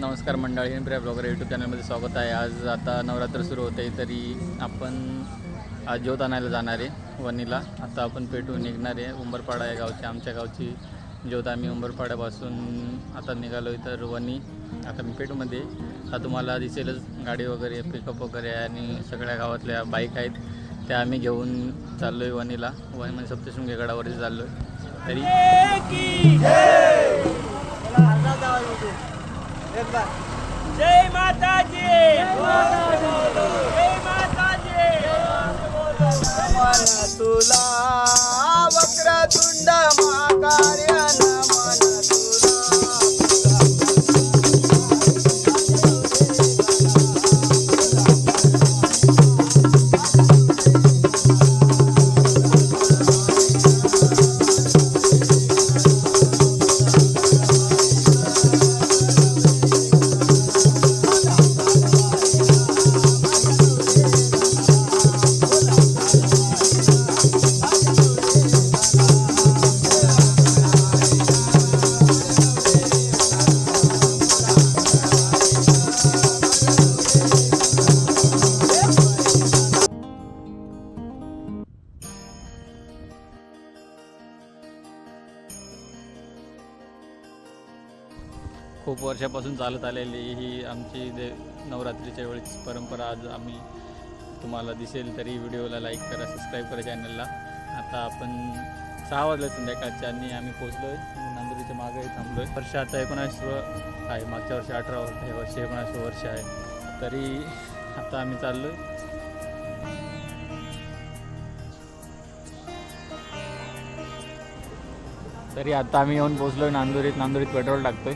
नमस्कार मंडळी हिंद्रे blogger YouTube चॅनलमध्ये स्वागत आहे. आज आता नवरात्र सुरू होते तरी आपण आज ज्योत आणायला जाणार आहे वनीला. आता आपण पेटून निघणार आहे उंबरपाडा आहे गावची आमच्या गावची ज्योत. आम्ही उंबरपाड्यापासून आता निघालो आहे तर वनी. आता मी पेटूमध्ये आता तुम्हाला दिसेलच गाडी वगैरे पिकअप वगैरे आहे आणि सगळ्या गावातल्या बाईक आहेत. त्या आम्ही घेऊन चाललो आहे वणीला वनी म्हणजे सप्तशृंगी गडावरती चाललो आहे तरी जय माता जी जय माता जी नमन तुला वक्रतुंड महाकार्य वर्षापासून चालत आलेली ही आमची दे नवरात्रीच्या वेळेस परंपरा आज आम्ही तुम्हाला दिसेल तरी व्हिडिओला लाईक करा सबस्क्राईब करा चॅनलला. आता आपण सहा वाजले संध्याकाळच्या आणि आम्ही पोचलो आहे नांदुरीच्या मागे थांबलो आहे वर्ष आता एकोणावीसवं आहे. मागच्या वर्षी अठरा वर्ष हे वर्ष एकोणावीसवं वर्ष आहे. तरी आता आम्ही चाललो आहे तरी आता आम्ही येऊन पोचलो आहे नांदुरीत. नांदुरीत पेट्रोल टाकतोय.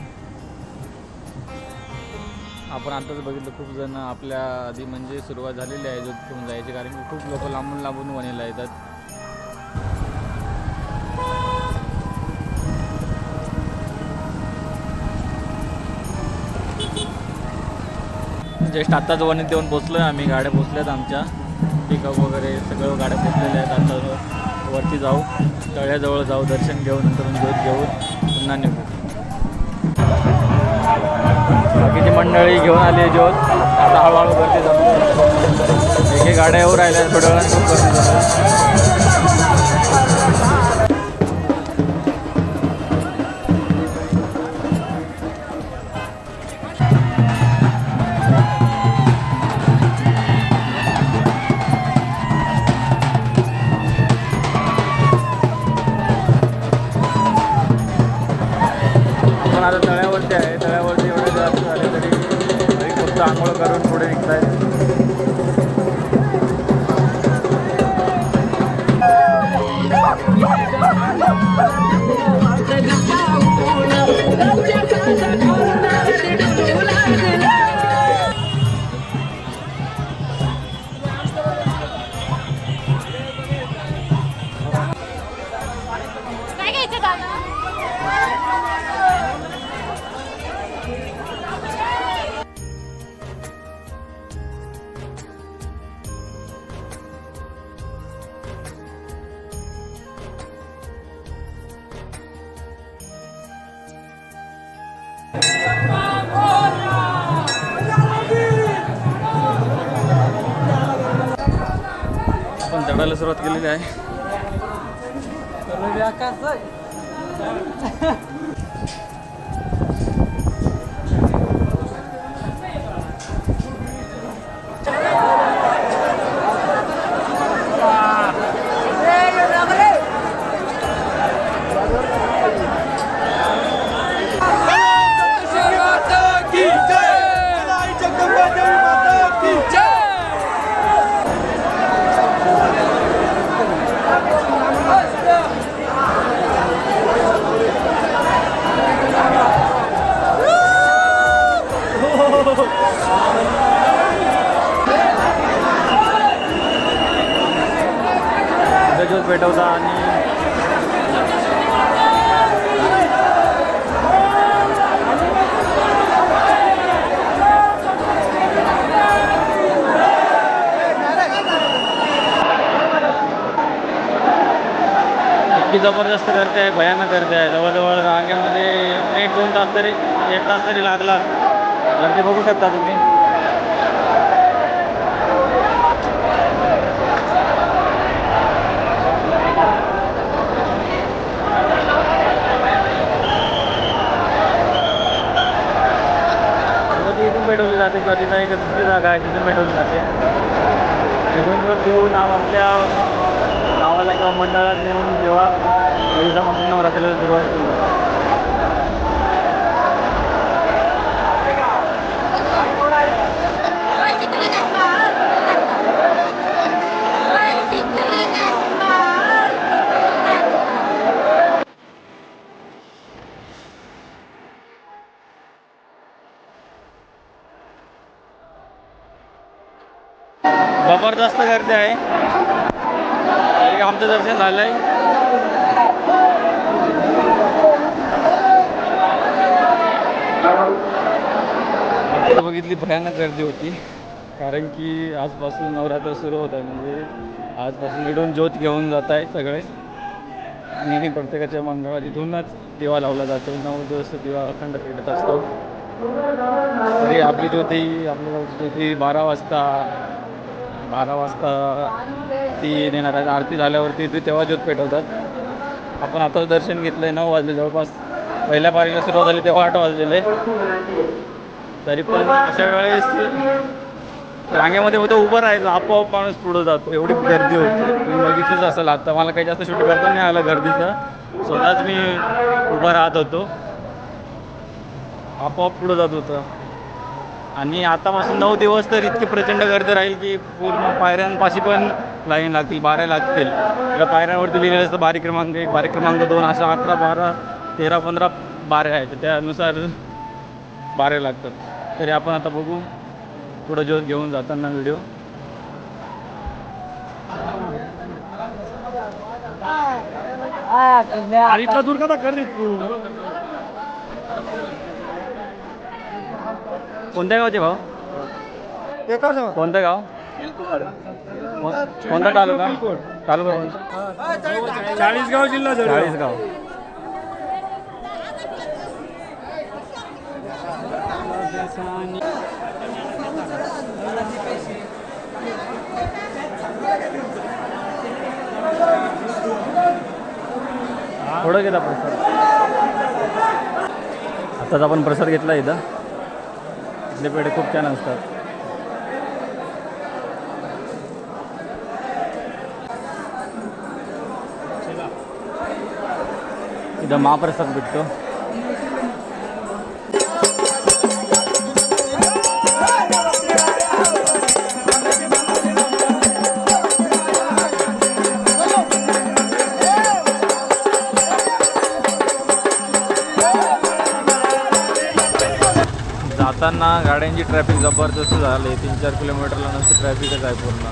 आपण आताच बघितलं खूप जण आपल्या आधी म्हणजे सुरुवात झालेली आहे जो घेऊन जायची. कारण की खूप लोक लांबून लांबून वणीला येतात. जस्ट आत्ताच वणीत येऊन पोचलो आहे आम्ही. गाड्या पोचल्यात आमच्या. पिकअप वगैरे सगळं गाड्या पोचलेल्या आहेत. आता वरती जाऊ. तळ्याजवळ जाऊ. दर्शन घेऊन नंतर ज्योत घेऊन पुन्हा निघू. बाकीची मंडळी घेऊन आली आहे ज्योत आता हळूहळू गर्दी जमते एक एक गाड्या येऊ राहिल्या थोड्या वेळाने खूप गर्दी जमते आपण आता तळ्यावरती आहे. तळ्यावरती आंघोळ करून पुढे निघतायत. चढायला सुरुवात केलेली आहे. आणि इतकी जबरदस्त करते आहे भयानक करते आहे. जवळजवळ रांगेमध्ये एक दोन तास तरी एक तास तरी लागला. गर्दी बघू शकता तुम्ही. जाते कधी नाही का दुसरी जागा आहे तिथून पेटवली जाते. तिथून जर देऊन आप- आपल्या गावाला किंवा मंडळात नेऊन जेव्हा नवरात्रीला सुरुवात केली जबरदस्त गर्दी आहे. आमचं दर्शन झालंय. बघितली भयानक गर्दी होती. कारण की आजपासून नवरात्र सुरू होत आहे. म्हणजे आजपासून इकडून ज्योत घेऊन जात आहे सगळे. आणि प्रत्येकाच्या मंगळवार इथूनच दिवा लावला जातो. नऊ दिवस दिवा अखंड पेटत असतो. तरी आपली ज्योती आपल्या ज्योती बारा वाजता बारा वाजता ती नेणार आहे. आरती झाल्यावरती ती तेव्हा ज्योत पेटवतात. आपण आता दर्शन घेतलं आहे नऊ वाजले जवळपास. पहिल्या पारीला सुरुवात झाली तेव्हा आठ वाजलेले. तरी पण अशा वेळेस रांगेमध्ये होतं उभं राहायचं आपोआप माणूस पुढं जातो. एवढी गर्दी होती. तुम्ही बघितलंच असेल आता. मला काही जास्त शूट करता नाही आलं गर्दीचं. स्वतःच मी उभं राहत होतो. आपोआप पुढं जात होतं. आणि आतापासून नऊ दिवस तर इतकी प्रचंड गर्दी राहील की पूर्ण पायऱ्यांपाशी पण लाईन लागतील बाऱ्या लागतील. त्या पायऱ्यांवरती लिहिलेलं असतं बारी क्रमांक एक बारी क्रमांक दोन अशा अकरा बारा तेरा पंधरा बाऱ्या आहेत. तर त्यानुसार बाऱ्या लागतात. तरी आपण आता बघू. पुढं ज्योत घेऊन जाताना व्हिडिओ. इथला दूर का कर कोणत्या गावचे भाऊ? कोणतं गाव? कोण- कोणता तालुका? तालुका कोणता? चाळीसगाव जिल्हा. चाळीसगाव. थोडं घेता प्रसाद. आताच आपण प्रसाद घेतला इथं. इथले पेढे खूप छान असतात. इथं महाप्रसाद भेटतो. असताना गाड्यांची ट्रॅफिक जबरदस्त झाली. तीन चार किलोमीटरला नसते ट्रॅफिकच आहे पूर्ण.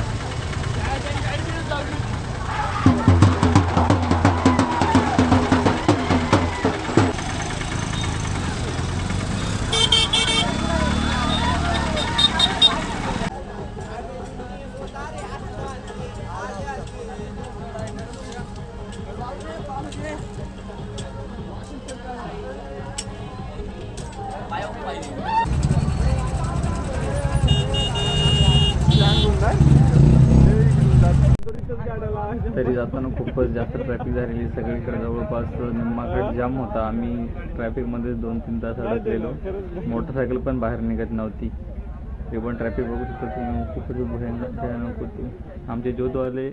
तरी जाताना खूपच जास्त ट्रॅफिक झालेली सगळीकडे जवळपास निम्माकडे जाम होता. आम्ही ट्रॅफिकमध्ये दोन तीन तास अडकलेलो. मोटरसायकल पण बाहेर निघत नव्हती. ते पण ट्रॅफिक बघू शकतो तुम्ही. खूपच भयानक भयानक होती. आमचे ज्योतवाले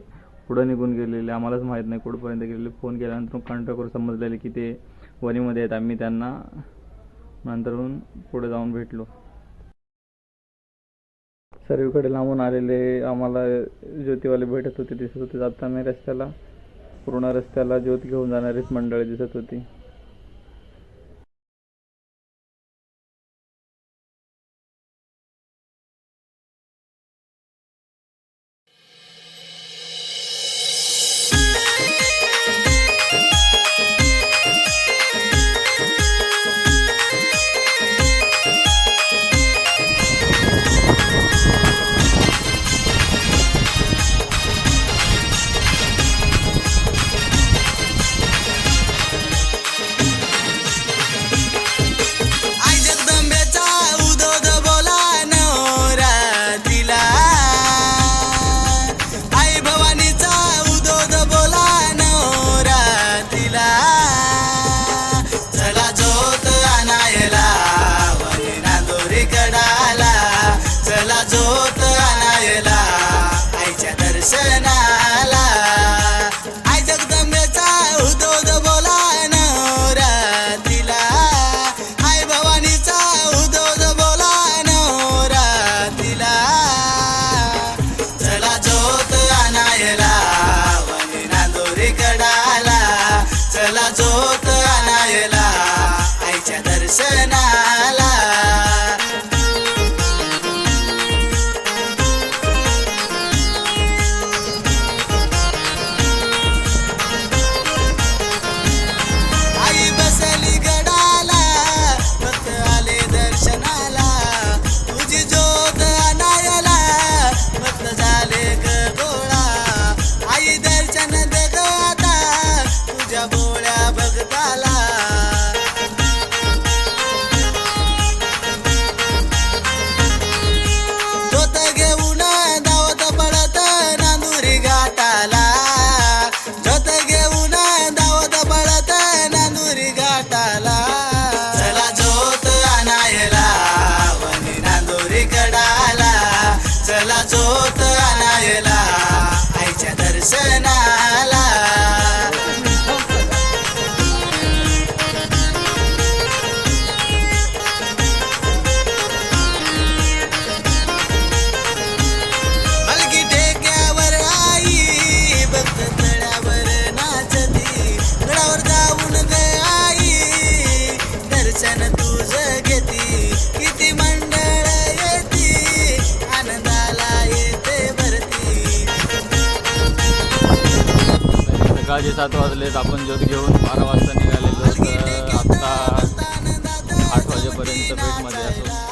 पुढं निघून गेलेले. आम्हालाच माहीत नाही कुठपर्यंत गेलेले. फोन केल्यानंतर कॉन्टॅक्टवर समजलेले की ते वणीमध्ये आहेत. आम्ही त्यांना नंतरून पुढे जाऊन भेटलो. सर्वीकडे लांबून आलेले आम्हाला ज्योतिवाले भेटत होते दिसत होते. जाताना रस्त्याला पूर्ण रस्त्याला ज्योत घेऊन जाणारीच मंडळी दिसत होती. साडेसात वाजलेत आपण ज्योत घेऊन बारा वाजता निघालेलो तर आत्ता आठ वाजेपर्यंत पेठमध्ये असो.